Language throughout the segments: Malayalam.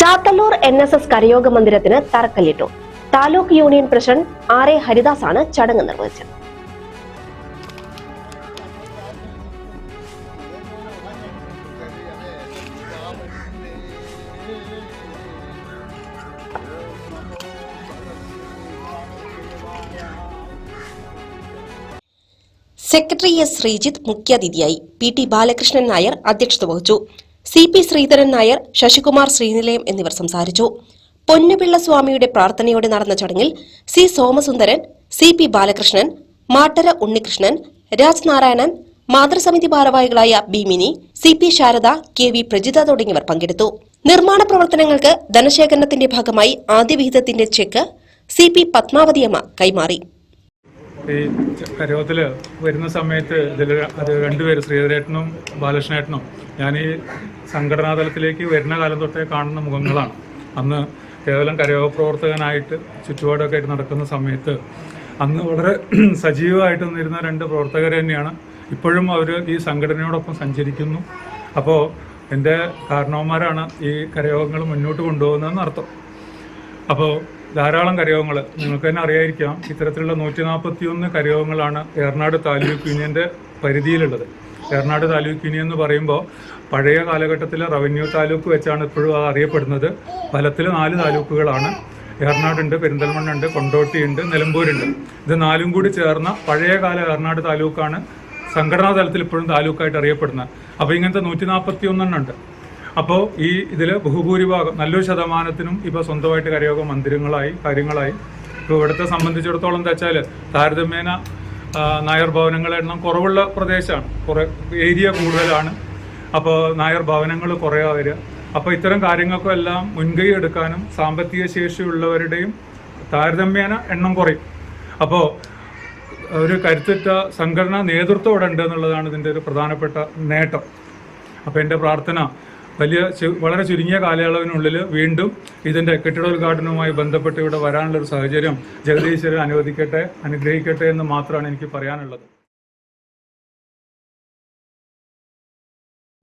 Chathannoor N S S കരയോഗ മന്ദിരത്തിന് തറക്കല്ലിട്ടു. Taluk union president R A Haridas ആണ് ചടങ്ങ് നിർവഹിച്ചത്. സെക്രട്ടറി എസ് ശ്രീജിത്ത് മുഖ്യാതിഥിയായി പി ടി ബാലകൃഷ്ണൻ നായർ അധ്യക്ഷത വഹിച്ചു. സി പി ശ്രീധരൻ നായർ ശശികുമാർ ശ്രീനിലയം എന്നിവർ സംസാരിച്ചു. പൊന്നുപിള്ള സ്വാമിയുടെ പ്രാർത്ഥനയോടെ നടന്ന ചടങ്ങിൽ C Somasundaran C P Balakrishnan Mattara Unnikrishnan Raj Narayanan മാതൃസമിതി ഭാരവാഹികളായ B Mini C P Sarada K V Prajitha തുടങ്ങിയവർ പങ്കെടുത്തു. നിർമ്മാണ പ്രവർത്തനങ്ങൾക്ക് ധനശേഖരണത്തിന്റെ ഭാഗമായി ആദ്യ വിഹിതത്തിന്റെ ചെക്ക് സി പി പത്മാവതിയമ്മ കൈമാറി. ഈ കരയോഗത്തിൽ വരുന്ന സമയത്ത് ഇതിൽ അത് രണ്ടുപേരും ശ്രീധരേട്ടനും ബാലകൃഷ്ണേട്ടനും ഞാൻ ഈ സംഘടനാ തലത്തിലേക്ക് വരുന്ന കാലം തൊട്ടേ കാണുന്ന മുഖങ്ങളാണ്. അന്ന് കേവലം കരയോഗ പ്രവർത്തകനായിട്ട് ചുറ്റുപാടൊക്കെ ആയിട്ട് നടക്കുന്ന സമയത്ത് അന്ന് വളരെ സജീവമായിട്ട് നിന്നിരുന്ന രണ്ട് പ്രവർത്തകർ തന്നെയാണ്. ഇപ്പോഴും അവർ ഈ സംഘടനയോടൊപ്പം സഞ്ചരിക്കുന്നു. അപ്പോൾ എന്റെ കാരണവന്മാരാണ് ഈ കരയോഗങ്ങൾ മുന്നോട്ട് കൊണ്ടുപോകുന്നതെന്ന് അർത്ഥം അപ്പോൾ ധാരാളം കരയോഗങ്ങൾ നിങ്ങൾക്ക് തന്നെ അറിയായിരിക്കാം ഇത്തരത്തിലുള്ള നൂറ്റി നാൽപ്പത്തി ഒന്ന് കരയോഗങ്ങളാണ് ഏറനാട് താലൂക്ക് യൂണിയന്റെ പരിധിയിലുള്ളത്. ഏറനാട് താലൂക്ക് യൂണിയൻ എന്ന് പറയുമ്പോൾ പഴയ കാലഘട്ടത്തിലെ റവന്യൂ താലൂക്ക് വെച്ചാണ് ഇപ്പോഴും അത് അറിയപ്പെടുന്നത്. ഫലത്തിൽ നാല് താലൂക്കുകളാണ്. ഏറനാടുണ്ട് പെരിന്തൽമണ്ണുണ്ട് കൊണ്ടോട്ടിയുണ്ട് നിലമ്പൂരുണ്ട്. ഇത് നാലും കൂടി ചേർന്ന പഴയകാല ഏറനാട് താലൂക്കാണ്. സംഘടനാ തലത്തിൽ ഇപ്പോഴും താലൂക്കായിട്ട് അറിയപ്പെടുന്നത്. അപ്പോൾ ഇങ്ങനത്തെ നൂറ്റി നാൽപ്പത്തി ഒന്നെണ്ണം ഉണ്ട് അപ്പോൾ ഈ ഇതിൽ ബഹുഭൂരിഭാഗം നല്ലൊരു ശതമാനത്തിനും ഇപ്പോൾ സ്വന്തമായിട്ട് കരയോഗ മന്ദിരങ്ങളായി കാര്യങ്ങളായി. ഇപ്പോൾ ഇവിടുത്തെ സംബന്ധിച്ചിടത്തോളം എന്താ വെച്ചാൽ താരതമ്യേന നായർ ഭവനങ്ങളുടെ എണ്ണം കുറവുള്ള പ്രദേശമാണ്. കുറേ ഏരിയ കൂടുതലാണ്. അപ്പോൾ നായർ ഭവനങ്ങൾ കുറേ വരിക. അപ്പോൾ ഇത്തരം കാര്യങ്ങൾക്കും എല്ലാം മുൻകൈ എടുക്കാനും സാമ്പത്തിക ശേഷിയുള്ളവരുടെയും താരതമ്യേന എണ്ണം കുറയും. അപ്പോൾ ഒരു കരുത്തുറ്റ സംഘടനാ നേതൃത്വം ഇവിടെ ഉണ്ട് എന്നുള്ളതാണ് ഇതിന്റെ ഒരു പ്രധാനപ്പെട്ട നേട്ടം. അപ്പോൾ എന്റെ പ്രാർത്ഥന വലിയ വളരെ ചുരുങ്ങിയ കാലയളവിനുള്ളിൽ വീണ്ടും ഇതിന്റെ കെട്ടിടോദ്ഘാടനവുമായി ബന്ധപ്പെട്ട് ഇവിടെ വരാനുള്ള ഒരു സാഹചര്യം ജഗദീശ്വരൻ അനുവദിക്കട്ടെ അനുഗ്രഹിക്കട്ടെ എന്ന് മാത്രമാണ് എനിക്ക് പറയാനുള്ളത്.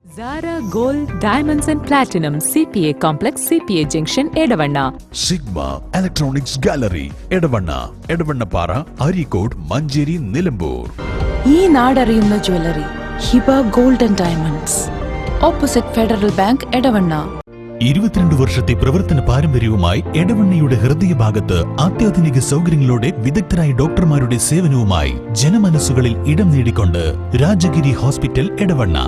Zara Gold Diamonds and Platinum CPA Complex CPA Junction Edavanna sigma electronics gallery Edavanna Edavannappara Areekode Manjeri Nilambur ഈ നാടറിയുന്ന jewellery Hiba gold and diamonds opposite federal bank Edavanna. ഇരുപത്തിരണ്ട് വർഷത്തെ പ്രവർത്തന പാരമ്പര്യവുമായി എടവണ്ണയുടെ ഹൃദയഭാഗത്ത് അത്യാധുനിക സൗകര്യങ്ങളോടെ വിദഗ്ധരായ ഡോക്ടർമാരുടെ സേവനവുമായി ജനമനസ്സുകളിൽ ഇടം നേടിക്കൊണ്ട് രാജഗിരി ഹോസ്പിറ്റൽ എടവണ്ണ.